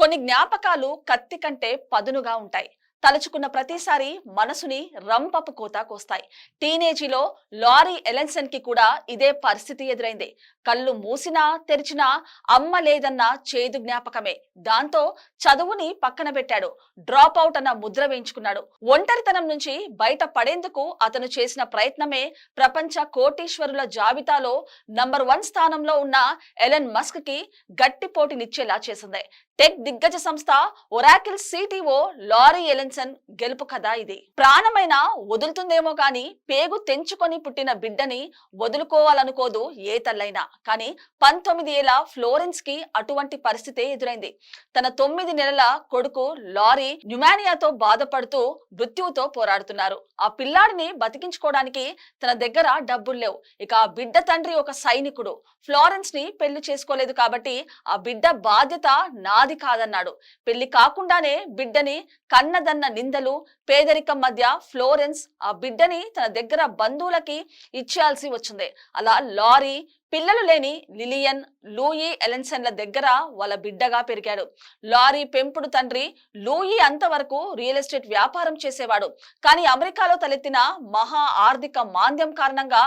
కొన్ని జ్ఞాపకాలు కత్తి కంటే పదునుగా ఉంటాయి. తలుచుకున్న ప్రతిసారి మనసుని రంపపు కోత కోస్తాయి టీనేజీలో లారీ ఎలెన్సన్కి కూడా ఇదే పరిస్థితి ఎదురైంది. కళ్ళు మూసినా తెరిచినా అమ్మ లేదన్న చేదు జ్ఞాపకమే. దాంతో చదువుని పక్కన పెట్టాడు. డ్రాప్ అవుట్ అన్న ముద్ర వేయించుకున్నాడు. ఒంటరితనం నుంచి బయట పడేందుకు అతను చేసిన ప్రయత్నమే ప్రపంచ కోటీశ్వరుల జాబితాలో నంబర్ వన్ స్థానంలో ఉన్న ఎలెన్ మస్క్కి గట్టి పోటీనిచ్చేలా చేసింది. టెక్ దిగ్గజ సంస్థ Oracle CTO Larry Ellison Robinson గెలుపు కథ ఇది. ప్రాణమైన వదులుతుందేమో కానీ పేగు తెంచుకొని పుట్టిన బిడ్డని వదులుకోవాలనుకోదు ఏ తల్లైనా. కానీ పంతొమ్మిది ఏళ్ళ ఫ్లోరెన్స్కి అటువంటి పరిస్థితే ఎదురైంది. తన తొమ్మిది నెలల కొడుకు లారీ న్యుమానియాతో బాధపడుతూ మృత్యువుతో పోరాడుతున్నారు. ఆ పిల్లాడిని బతికించుకోవడానికి తన దగ్గర డబ్బులు లేవు. ఇక ఆ బిడ్డ తండ్రి ఒక సైనికుడు. ఫ్లోరెన్స్ని పెళ్ళి చేసుకోలేదు కాబట్టి ఆ బిడ్డ బాధ్యత నాది కాదన్నాడు. పెళ్ళి కాకుండానే బిడ్డని కన్నదన్న నిందలు పేదరికం మధ్య ఫ్లోరెన్స్ ఆ బిడ్డని తన దగ్గర బంధువులకి ఇచ్చేయాల్సి వచ్చింది. అలా లారీ పిల్లలు లేని లిలియన్ లూయి ఎలెన్సన్ల దగ్గర వాళ్ళ బిడ్డగా పెరిగాడు. లారీ పెంపుడు తండ్రి లూయి అంతవరకు రియల్ ఎస్టేట్ వ్యాపారం చేసేవాడు. కానీ అమెరికాలో తలెత్తిన మహా ఆర్థిక మాంద్యం కారణంగా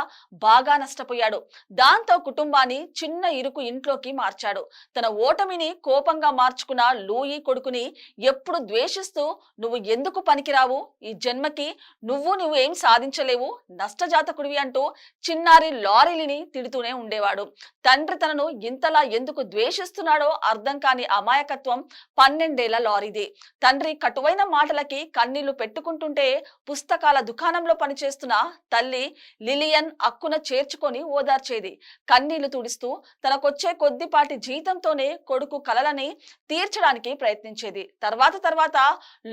బాగా నష్టపోయాడు. దాంతో కుటుంబాన్ని చిన్న ఇరుకు ఇంట్లోకి మార్చాడు. తన ఓటమిని కోపంగా మార్చుకున్న లూయి కొడుకుని ఎప్పుడు ద్వేషిస్తూ నువ్వు ఎందుకు పనికిరావు? ఈ జన్మకి నువ్వు నువ్వు ఏం సాధించలేవు? నష్టజాతకుడివి అంటూ చిన్నారి లారీలిని తిడుతూనే ఉండేవాడు తండ్రి తనను ఇంతలా ఎందుకు ద్వేషిస్తున్నాడో అర్థం కాని అమాయకత్వం పన్నెండేళ్ళ లారీది. తండ్రి కటువైన మాటలకి కన్నీళ్ళు పెట్టుకుంటుంటే పుస్తకాల దుకాణంలో పనిచేస్తున్న తల్లి లిలియన్ అక్కున చేర్చుకొని ఓదార్చేది. కన్నీళ్ళు తుడిస్తూ తనకొచ్చే కొద్దిపాటి జీతంతోనే కొడుకు కలలని తీర్చడానికి ప్రయత్నించేది. తర్వాత తర్వాత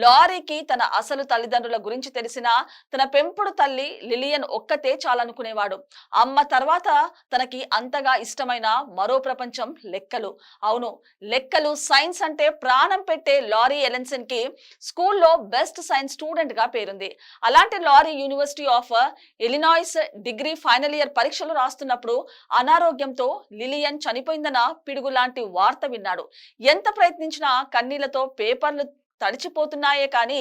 లారీకి తన అసలు తల్లిదండ్రుల గురించి తెలిసిన తన పెంపుడు తల్లి లిలియన్ ఒక్కతే చాలనుకునేవాడు. అమ్మ తర్వాత తనకి అంతగా ఇష్టమైన మరో ప్రపంచం లెక్కలు. అవును లెక్కలు సైన్స్ అంటే ప్రాణం పెట్టే లారీ ఎలెన్సన్కి స్కూల్లో బెస్ట్ సైన్స్ స్టూడెంట్గా పేరుంది. అలాంటి Larry university of Illinois degree final year పరీక్షలు రాస్తున్నప్పుడు అనారోగ్యంతో లిలియన్ చనిపోయిందన్న పిడుగు లాంటి వార్త విన్నాడు. ఎంత ప్రయత్నించినా కన్నీళ్ళతో పేపర్లు తడిచిపోతున్నాయే కానీ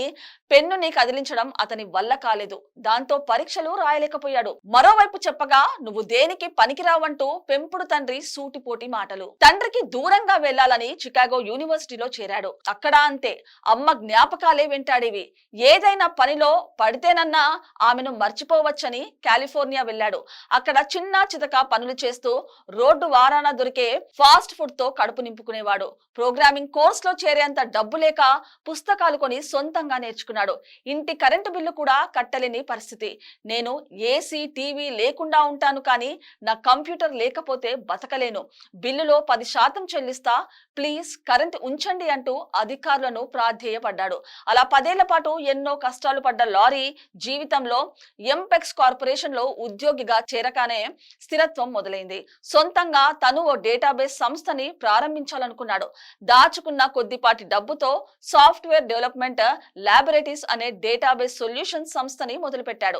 పెన్నుని కదిలించడం అతని వల్ల కాలేదు. దాంతో పరీక్షలు రాయలేకపోయాడు. మరోవైపు చెప్పగా నువ్వు దేనికి పనికిరావంటూ పెంపుడు తండ్రి సూటిపోటి మాటలు. తండ్రికి దూరంగా వెళ్ళాలని చికాగో యూనివర్సిటీలో చేరాడు. అక్కడ అంతే. అమ్మ జ్ఞాపకాలే వెంటాడేవి. ఏదైనా పనిలో పడితేనన్నా ఆమెను మర్చిపోవచ్చని కాలిఫోర్నియా వెళ్ళాడు. అక్కడ చిన్న చితక పనులు చేస్తూ రోడ్డు వారాన దొరికే ఫాస్ట్ ఫుడ్తో కడుపు నింపుకునేవాడు. ప్రోగ్రామింగ్ కోర్స్లో చేరేంత డబ్బు లేక పుస్తకాలు కొని సొంతంగా నేర్చుకున్నాడు. ఇంటి కరెంటు బిల్లు కూడా కట్టలేని పరిస్థితి. నేను ఏసీ టీవీ లేకుండా ఉంటాను కానీ నా కంప్యూటర్ లేకపోతే బతకలేను. బిల్లులో పది శాతం చెల్లిస్తా ప్లీజ్ కరెంట్ ఉంచండి అంటూ అధికారులను ప్రాధేయపడ్డాడు. అలా పదేళ్ళ పాటు ఎన్నో కష్టాలు పడ్డ లారీ జీవితంలో ఎంపెక్స్ కార్పొరేషన్లో ఉద్యోగిగా చేరకానే స్థిరత్వం మొదలైంది. సొంతంగా తను ఓ డేటాబేస్ సంస్థని ప్రారంభించాలనుకున్నాడు. దాచుకున్న కొద్దిపాటి డబ్బుతో సాఫ్ట్ సాఫ్ట్వేర్ డెవలప్మెంట్ ల్యాబొరేటరీస్ అనే డేటాబేస్ సొల్యూషన్ సంస్థని మొదలుపెట్టాడు.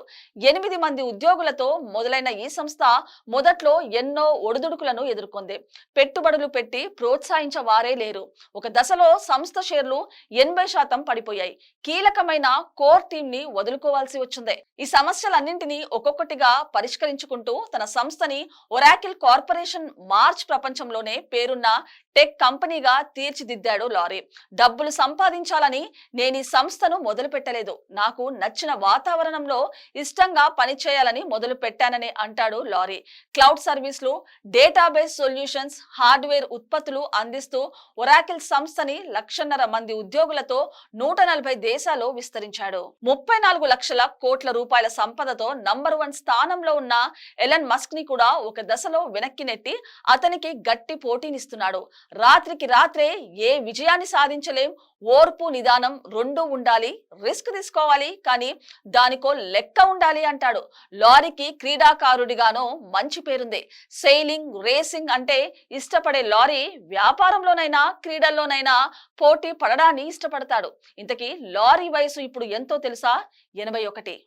ఎనిమిది మంది ఉద్యోగులతో మొదలైన ఈ సంస్థ మొదట్లో ఎన్నో ఒడిదుడుకులను ఎదుర్కొంది. పెట్టుబడులు పెట్టి ప్రోత్సహించవారే లేరు. ఒక దశలో సంస్థ షేర్లు ఎనభై శాతం పడిపోయాయి. కీలకమైన కోర్ టీమ్ని వదులుకోవాల్సి వచ్చింది. ఈ సమస్యలన్నింటినీ ఒక్కొక్కటిగా పరిష్కరించుకుంటూ తన సంస్థని ఒరాకిల్ కార్పొరేషన్ మార్చ్ ప్రపంచంలోనే పేరున్న టెక్ కంపెనీగా తీర్చిదిద్దాడు లారీ. డబ్బులు సాధించాలని నేను ఈ సంస్థను మొదలు పెట్టలేదు. నాకు నచ్చిన వాతావరణంలో ఇష్టంగా పనిచేయాలని మొదలు పెట్టానని అంటాడు లారీ. క్లౌడ్ సర్వీస్లు డేటాబేస్ సొల్యూషన్స్ హార్డ్వేర్ ఉత్పత్తులు అందిస్తూ ఒరాకిల్ సంస్థని లక్షన్నర మంది ఉద్యోగులతో నూట నలభై దేశాల్లో విస్తరించాడు. ముప్పై నాలుగు లక్షల కోట్ల రూపాయల సంపదతో నంబర్ వన్ స్థానంలో ఉన్న ఎలన్ మస్క్ని కూడా ఒక దశలో వెనక్కి నెట్టి అతనికి గట్టి పోటీనిస్తున్నాడు. రాత్రికి రాత్రే ఏ విజయాన్ని సాధించలేం ఓర్పు నిదానం రెండు ఉండాలి రిస్క్ తీసుకోవాలి కానీ దానికో లెక్క ఉండాలి అంటాడు. లారీకి క్రీడాకారుడిగానో మంచి పేరుంది. సెయిలింగ్ రేసింగ్ అంటే ఇష్టపడే లారీ వ్యాపారంలోనైనా క్రీడల్లోనైనా పోటీ పడడాన్ని ఇష్టపడతాడు. ఇంతకీ లారీ వయసు ఇప్పుడు ఎంతో తెలుసా? ఎనభై ఒకటి.